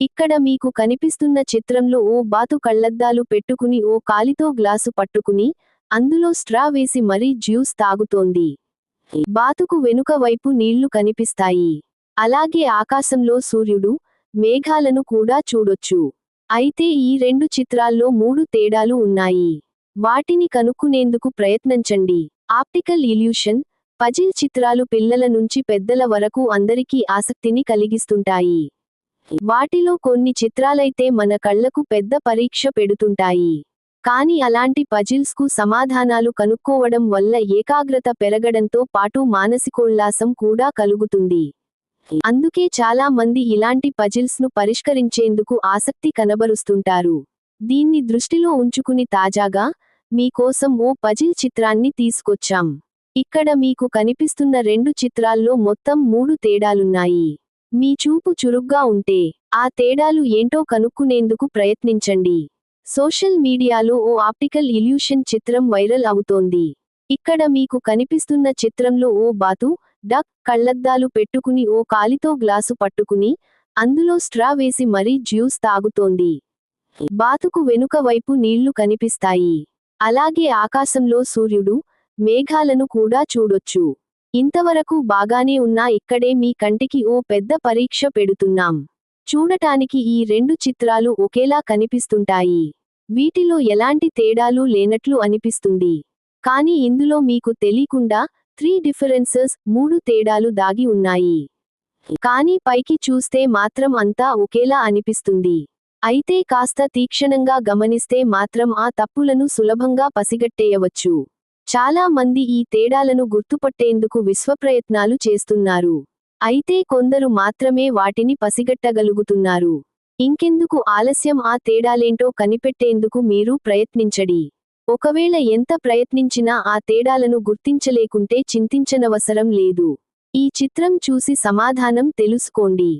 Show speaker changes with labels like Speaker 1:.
Speaker 1: ఇక్కడ మీకు కనిపిస్తున్న చిత్రంలో ఓ బాతు కళ్ళద్దాలు పెట్టుకుని ఓ కాలితో గ్లాసు పట్టుకుని అందులో స్ట్రా వేసి మరీ జ్యూస్ తాగుతోంది. బాతుకు వెనుక వైపు నీళ్ళు కనిపిస్తాయి. అలాగే ఆకాశంలో సూర్యుడు మేఘాలను కూడా చూడొచ్చు. అయితే ఈ రెండు చిత్రాల్లో మూడు తేడాలు ఉన్నాయి. వాటిని కనుక్కునేందుకు ప్రయత్నించండి. ఆప్టికల్ ఇల్యూషన్ పజిల్ చిత్రాలు పిల్లల నుంచి పెద్దల వరకు అందరికీ ఆసక్తిని కలిగిస్తుంటాయి. వాటిలో కొన్ని చిత్రాలైతే మన కళ్ళకు పెద్ద పరీక్ష పెడుతుంటాయి. కానీ అలాంటి పజిల్స్కు సమాధానాలు కనుక్కోవడం వల్ల ఏకాగ్రత పెరగడంతో పాటు మానసికోల్లాసం కూడా కలుగుతుంది. అందుకే చాలా మంది ఇలాంటి పజిల్స్ను పరిష్కరించేందుకు ఆసక్తి కనబరుస్తుంటారు. దీన్ని దృష్టిలో ఉంచుకుని తాజాగా మీకోసం ఓ పజిల్ చిత్రాన్ని తీసుకొచ్చాం. ఇక్కడ మీకు కనిపిస్తున్న రెండు చిత్రాల్లో మొత్తం మూడు తేడాలున్నాయి. మీ చూపు చురుగ్గా ఉంటే ఆ తేడాలు ఏంటో కనుక్కునేందుకు ప్రయత్నించండి. సోషల్ మీడియాలో ఓ ఆప్టికల్ ఇల్యూషన్ చిత్రం వైరల్ అవుతోంది. ఇక్కడ మీకు కనిపిస్తున్న చిత్రంలో ఓ బాతు డక్ కళ్ళద్దాలు పెట్టుకుని ఓ కాలితో గ్లాసు పట్టుకుని అందులో స్ట్రా వేసి మరీ జ్యూస్ తాగుతోంది. బాతుకు వెనుక వైపు నీళ్ళు కనిపిస్తాయి. అలాగే ఆకాశంలో సూర్యుడు మేఘాలను కూడా చూడొచ్చు. ఇంతవరకు బాగానే ఉన్నా ఇక్కడే మీ కంటికి ఓ పెద్ద పరీక్ష పెడుతున్నాం. చూడటానికి ఈ రెండు చిత్రాలు ఒకేలా కనిపిస్తుంటాయి. వీటిలో ఎలాంటి తేడాలు లేనట్లు అనిపిస్తుంది. కానీ ఇందులో మీకు తెలియకుండా త్రీ డిఫరెన్సెస్ మూడు తేడాలు దాగి ఉన్నాయి. కానీ పైకి చూస్తే మాత్రం అంతా ఒకేలా అనిపిస్తుంది. అయితే కాస్త తీక్షణంగా గమనిస్తే మాత్రం ఆ తప్పులను సులభంగా పసిగట్టేయవచ్చు. చాలా మంది ఈ తేడాలను గుర్తుపట్టేందుకు విశ్వప్రయత్నాలు చేస్తున్నారు. అయితే కొందరు మాత్రమే వాటిని పసిగట్టగలుగుతున్నారు. ఇంకెందుకు ఆలస్యం ఆ తేడాలేంటో కనిపెట్టేందుకు మీరు ప్రయత్నించడి. ఒకవేళ ఎంత ప్రయత్నించినా ఆ తేడాలను గుర్తించలేకుంటే చింతించనవసరం లేదు. ఈ చిత్రం చూసి సమాధానం తెలుసుకోండి.